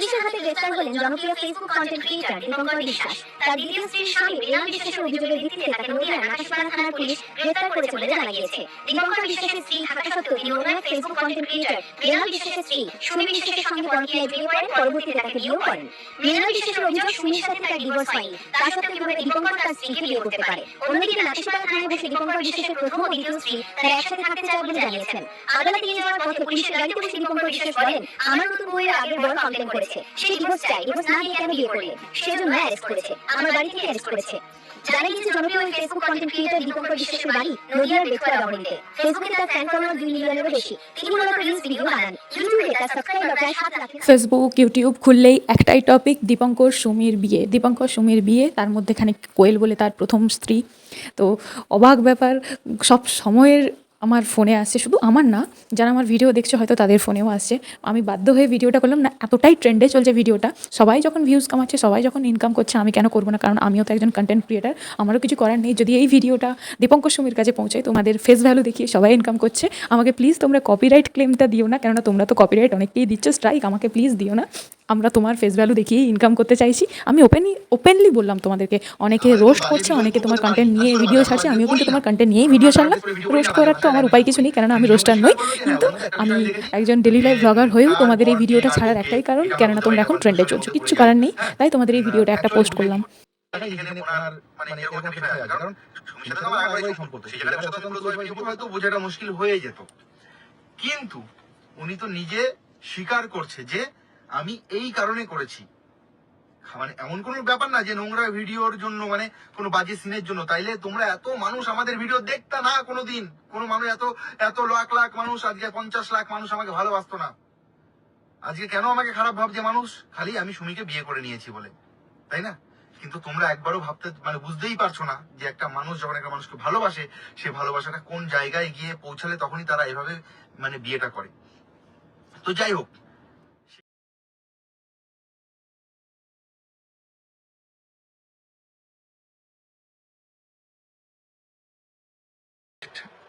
পুলিশের হাতে গ্রেফতার হলেন জনপ্রিয় ফেসবুক কন্টেন্ট ক্রিয়েটর দীপঙ্কর বিশ্বাস। তার দ্বিতীয় স্ত্রীর স্বামী রেনাল বিশ্বাসের অভিযোগের ভিত্তিতে তাকে নদিয়ার নাকাশিপাড়া থানার পুলিশ গ্রেফতার করেছে বলে জানা গিয়েছে। দীপঙ্কর বিশ্বাসের স্ত্রী থাকা সত্ত্বেও তিনি অন্য এক ফেসবুক কন্টেন্ট ক্রিয়েটর রেনাল বিশ্বাসের স্ত্রী সুমি বিশ্বাসের সঙ্গে পরকীয়ায় বিয়ে করেন, পরবর্তীতে তাকে বিয়েও করেন। রেনাল বিশ্বাসের অভিযোগ সুমির সাথে তার ডিভোর্স হয়নি। তা সত্ত্বেও কীভাবে দীপঙ্কর তার স্ত্রীকে বিয়ে করতে পারে। অন্যদিকে নাকাশিপাড়া থানায় বসে দীপঙ্কর বিশ্বাসের প্রথম ও দ্বিতীয় স্ত্রী তারা একসাথে থাকতে চায় বলে জানিয়েছেন। আদালতে নিয়ে যাওয়ার পথে পুলিশের গাড়িতে বসে দীপঙ্কর বিশ্বাস বলেন, আমার মতো বইয়ের আগে বড় কমপ্লেন করেছে। সেই ডিভোর্স চাই ডিভোর্স না দিয়ে কেন বিয়ে করলে? সেজন্য অ্যারেস্ট করেছে, আমার বাড়ি থেকে অ্যারেস্ট করেছে জানা গিয়েছে জনপ্রিয় ওই ফেসবুক কন্টেন্ট ক্রিয়েটর দীপঙ্কর বিশ্বাসের বাড়ি? নদিয়ার বেথুয়া দমনিতে ফেসবুকে তার ফ্যান ফলোয়ার দুই মিলিয়নেরও বেশি। তিনি মূলত রিলস ভিডিও বানান। ইউটিউবে তার সাবস্ক্রাইবার প্রায় সাত লাখ ফেসবুক ইউটিউব খুললেই একটাই টপিক দীপঙ্কর সুমির বিয়ে। দীপঙ্কর সুমির বিয়ে, তার মধ্যেখানে কোয়েল বলে তার প্রথম স্ত্রী। তো অবাক ব্যাপার, সব সময়ের আমার ফোনে আসছে, শুধু আমার না, যারা আমার ভিডিও দেখছে হয়তো তাদের ফোনেও আসছে। আমি বাধ্য হয়ে ভিডিওটা করলাম না, এতটাই ট্রেন্ডে চলছে ভিডিওটা সবাই যখন ভিউজ কামাচ্ছে, সবাই যখন ইনকাম করছে, আমি কেন করব না? কারণ আমিও তো একজন কন্টেন্ট ক্রিয়েটার আমারও কিছু করার নেই। যদি এই ভিডিওটা দীপঙ্কর সুমির কাছে পৌঁছায়, তোমাদের ফেস ভ্যালু দেখিয়ে সবাই ইনকাম করছে, আমাকে প্লিজ তোমরা কপিরাইট ক্লেমটা দিও না, কেননা তোমরা তো কপিরাইট অনেককেই দিচ্ছ স্ট্রাইক আমাকে প্লিজ দিও না। আমরা তোমার ফেস ভ্যালু দেখিয়ে ইনকাম করতে চাইছি। আমি ওপেনলি ওপেনলি বললাম তোমাদেরকে অনেকে রোস্ট করছে অনেকে তোমার কন্টেন্ট নিয়ে ভিডিও ছাড়ছে আমিও কিন্তু তোমার কন্টেন্ট নিয়েই ভিডিও ছাড়লাম। রোস্ট করার তো আমার উপায় কিছু নেই কেননা আমি রোস্টার নই। কিন্তু আমি একজন ডেলি লাইফ ব্লগার হয়েও তোমাদের এই ভিডিওটা ছাড়ার একটাই কারণ কেননা তোমরা এখন ট্রেন্ডে চলছো কিচ্ছু কারণ নেই। তাই তোমাদের এই ভিডিওটা একটা পোস্ট করলাম। হয়ে কিন্তু উনি তো নিজে স্বীকার করছে যে আমি এই কারণে করেছি। মানে এমন কোনো ব্যাপার না যে নোংরা ভিডিওর জন্য মানে কোনো বাজে সিনের জন্য। তাইলে তোমরা এত মানুষ আমাদের ভিডিও দেখতা না কোনোদিন। কোনো মানুষ এত এত লাখ লাখ মানুষ, আজকে পঞ্চাশ লাখ মানুষ আমাকে ভালোবাসতো না। আজকে কেন আমাকে খারাপ ভাবছে মানুষ? খালি আমি সুমিকে বিয়ে করে নিয়েছি বলে। তাই না? কিন্তু তোমরা একবারও ভাবতে মানে বুঝতেই পারছ না যে একটা মানুষ যখন একটা মানুষকে ভালোবাসে, সে ভালোবাসাটা কোন জায়গায় গিয়ে পৌঁছালে তখনই তারা এভাবে মানে বিয়েটা করে। তো যাই হোক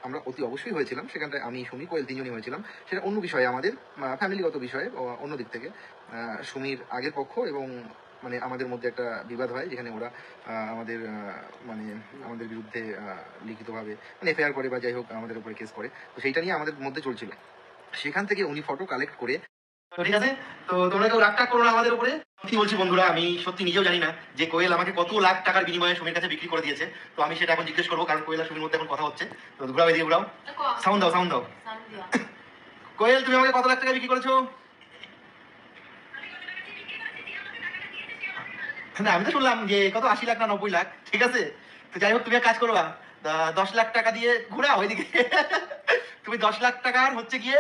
আমরা অতি অবশ্যই হয়েছিলাম। সেখানটায় আমি, সুমি, কোয়েল তিনজনই হয়েছিলাম। সেটা অন্য বিষয়ে আমাদের ফ্যামিলিগত বিষয়ে অন্য দিক থেকে। সুমির আগের পক্ষ এবং মানে আমাদের মধ্যে একটা বিবাদ হয়, যেখানে ওরা আমাদের মানে আমাদের বিরুদ্ধে লিখিতভাবে মানে এফআইআর করে বা যাই হোক আমাদের উপরে কেস করে। তো সেইটা নিয়ে আমাদের মধ্যে চলছিল। সেখান থেকে উনি ফটো কালেক্ট করে তো ঠিক আছে? তো তোমরা কেউ রাগ করো না আমাদের উপরে। সত্যি বলছি বন্ধুরা আমি সত্যি নিজেও জানি না যে কোয়েল আমাকে কত লাখ টাকার বিনিময়ে সুমির কাছে বিক্রি করে দিয়েছে। তো আমি সেটা এখন জিজ্ঞেস করব কারণ কোয়েল আর সুমির মধ্যে এখন কথা হচ্ছে। তো ঘুরাও এদিকে ঘুরাও। সাউন্ড দাও সাউন্ড দাও। কোয়েল তুমি আমাকে কত লাখ টাকা বিক্রি করেছ? না আমি তো শুনলাম যে কত আশি লাখ না নব্বই লাখ। ঠিক আছে? তো যাই হোক তুমি এক কাজ করবা। দশ লাখ টাকা দিয়ে ঘুরাও ওইদিকে। তুমি দশ লাখ টাকার হচ্ছে গিয়ে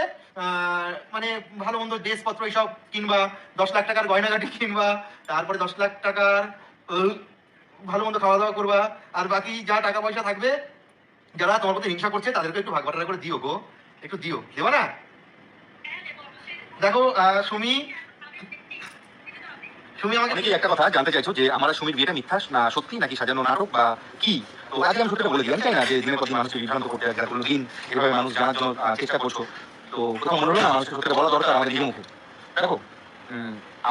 মানে ভালো মন্দ ড্রেসপত্র এইসব কিনবা, দশ লাখ টাকার গয়নাগাটি কিনবা, তারপরে দশ লাখ টাকার ভালো মন্দ খাওয়া দাওয়া করবা, আর বাকি যা টাকা পয়সা থাকবে, যারা তোমার প্রতি হিংসা করছে, তাদেরকে একটু ভাগ করে দিও গো, একটু দিও, দেবা না? দেখো সুমি সুমি আমাকে একটা কথা জানতে চাইছো যে আমার সুমির বিয়েটা মিথ্যা না সত্যি নাকি সাজানো নাটক বা কি? তো আজকে আমি সত্যিটা বলে দিই, আমি চাই না যে দিনের পর মানুষকে বিভ্রান্ত করতে দিন এভাবে মানুষ জানার জন্য চেষ্টা করছ। তো কোথাও মনে হলো না মানুষকে সত্যিটা বলা দরকার আমাদের নিজের মুখে। দেখো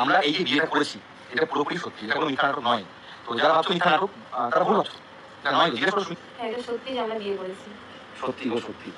আমরা এই যে বিয়েটা করেছি এটা পুরোপুরি সত্যি এটা কোনো মিথ্যা নাটক নয়। তো যারা ভাবছ মিথ্যা নাটক তারা ভুল ভাবছ। এটা নয় জিজ্ঞেস করো। হ্যাঁ সত্যি আমরা বিয়ে করেছি। সত্যি গো সত্যি।